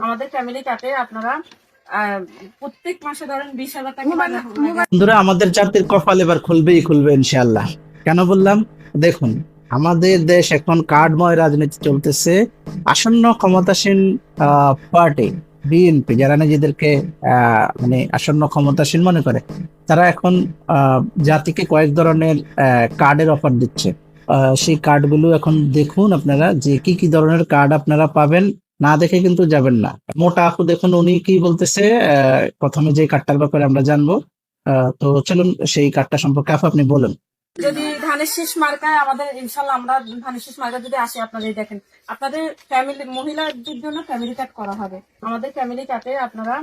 আমাদের ফ্যামিলি কার্ডে আপনারা প্রত্যেক মাসে ধরেন বিশ হাজার টাকা বানা- বন্ধুরা আমাদের জাতির কপাল এবার খুলবেই খুলবে ইনশাল্লাহ কেন বললাম? দেখুন আমাদের দেশ এখন কার্ডময় রাজনীতি চলতেছে। আসন্ন ক্ষমতাসীন পার্টি বিএনপি যারা নিজেদেরকে আহ, মানে আসন্ন ক্ষমতাসীন মনে করে তারা এখন আহ, জাতিকে কয়েক ধরনের কার্ডের অফার দিচ্ছে। আহ, সেই কার্ডগুলো এখন দেখুন আপনারা যে কি কি ধরনের কার্ড আপনারা পাবেন। না দেখে কিন্তু যাবেন না। মোটা আপু দেখুন উনি কি বলতেছে আহ, প্রথমে যে কার্ডটার ব্যাপারে আমরা জানব আহ, তো চলুন সেই কার্ডটা সম্পর্কে আপু আপনি বলুন। যদি ধানের শীষ মার্কায় আমাদের ইনশাল্লাহ আমরা ধানের শীষ মার্কা যদি আসে আপনাদের দেখেন আপনাদের ফ্যামিলি মহিলাদের জন্য ফ্যামিলি কার্ড করা হবে। আমাদের ফ্যামিলি কার্ডে আপনারা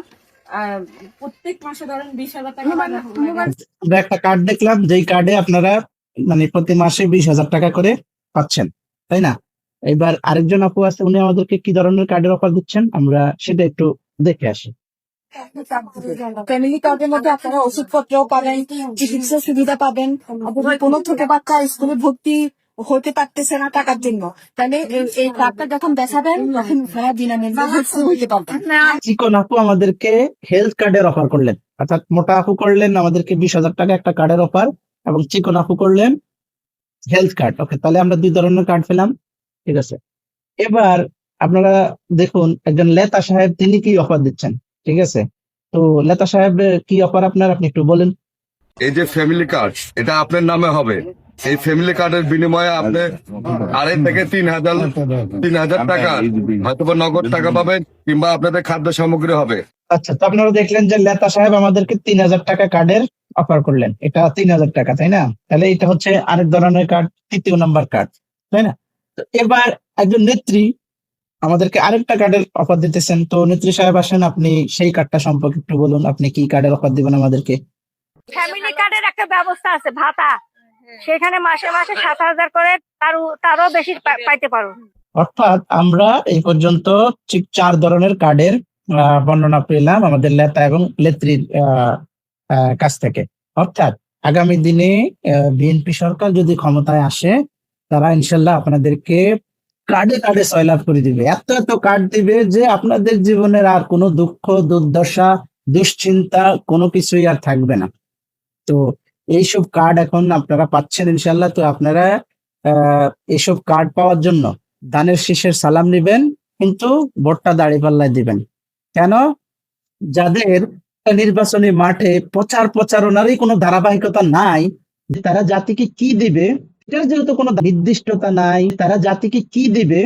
আহ, প্রত্যেক মাসে ধরেন বিশ হাজার টাকা আমরা একটা কার্ড দেখলাম যেই কার্ডে আপনারা মানে প্রতি মাসে বিশ হাজার টাকা করে পাচ্ছেন তাই না? এবার আরেকজন আপু আছে উনি আমাদেরকে কি ধরনের কার্ডের অফার দিচ্ছেন? আমরা সেটা একটু দেখে আসি। ফ্যামিলি কার্ডের মধ্যে আপনারা ওষুধপত্র পাবেন চিকিৎসা সুবিধা পাবেন। কোনো ছোট বাচ্চা স্কুলে ভর্তি হতে পারতেছে না টাকার জন্য। তাহলে এই- এই কার্ডটা যখন দেখাবেন তখন বিনামূল্যে পারবেন। চিকন আপু আমাদেরকে হেলথ কার্ডের অফার করলেন। অর্থাৎ মোটা আপু করলেন আমাদেরকে বিশ হাজার টাকা একটা কার্ডের অফার এবং চিকন আপু করলেন হেলথ কার্ড ওকে তাহলে আমরা দুই ধরনের কার্ড পেলাম। ঠিক আছে? এবার আপনারা দেখুন একজন লেতা সাহেব তিনি কি অফার দিচ্ছেন? ঠিক আছে? তো লেতা সাহেব কি অফার আপনার? আপনি একটু বলেন। এই যে ফ্যামিলি কার্ড এটা আপনার নামে হবে। এই ফ্যামিলি কার্ডের বিনিময়ে আপনি আড়াই থেকে তিন হাজার তিন হাজার টাকা হয়তো নগদ টাকা পাবেন কিংবা আপনাদের খাদ্য সামগ্রী হবে। আচ্ছা তো আপনারা দেখলেন যে লেতা সাহেব আমাদেরকে তিন হাজার টাকা কার্ডের অফার করলেন। এটা তিন হাজার টাকা তাই না? তাহলে এটা হচ্ছে আরেক ধরনের কার্ড তৃতীয় নাম্বার কার্ড তাই না? এবার একজন নেত্রী আমাদেরকে আরেকটা কার্ডের অফার দিতেছেন। তো নেত্রী সাহেব আসেন আপনি সেই কার্ডটা সম্পর্কে একটু বলুন আপনি কি কার্ডের অফার দিবেন আমাদেরকে? ফ্যামিলি কার্ডের একটা ব্যবস্থা আছে ভাতা। সেখানে মাসে মাসে সাত হাজার করে তার তারও বেশি পাইতে পারো। অর্থাৎ আমরা এই পর্যন্ত ঠিক চার ধরনের কার্ডের বর্ণনা পেলাম আমাদের নেতা এবং নেত্রীর কাছ থেকে। অর্থাৎ আগামী দিনে বিএনপি সরকার যদি ক্ষমতায় আসে তারা ইনশাল্লাহ আপনাদেরকে কার্ডে কার্ডে সয়লাভ করে দিবে। এত এত কার্ড দিবে যে আপনাদের জীবনের আর কোনো দুঃখ, দুর্দশা, দুশ্চিন্তা কোনো কিছুই আর থাকবে না। তো এইসব কার্ড এখন আপনারা পাচ্ছেন ইনশাল্লাহ। তো আপনারা, আহ এইসব কার্ড পাওয়ার জন্য দানের শীষের সালাম নিবেন, কিন্তু ভোটটা দাঁড়িয়ে পাল্লায় দিবেন। কেন? যাদের নির্বাচনী মাঠে প্রচার প্রচারণারই কোনো ধারাবাহিকতা নাই তারা জাতিকে কি দিবে এটার যেহেতু কোনো নির্দিষ্টতা নাই তারা জাতিকে কি দিবে?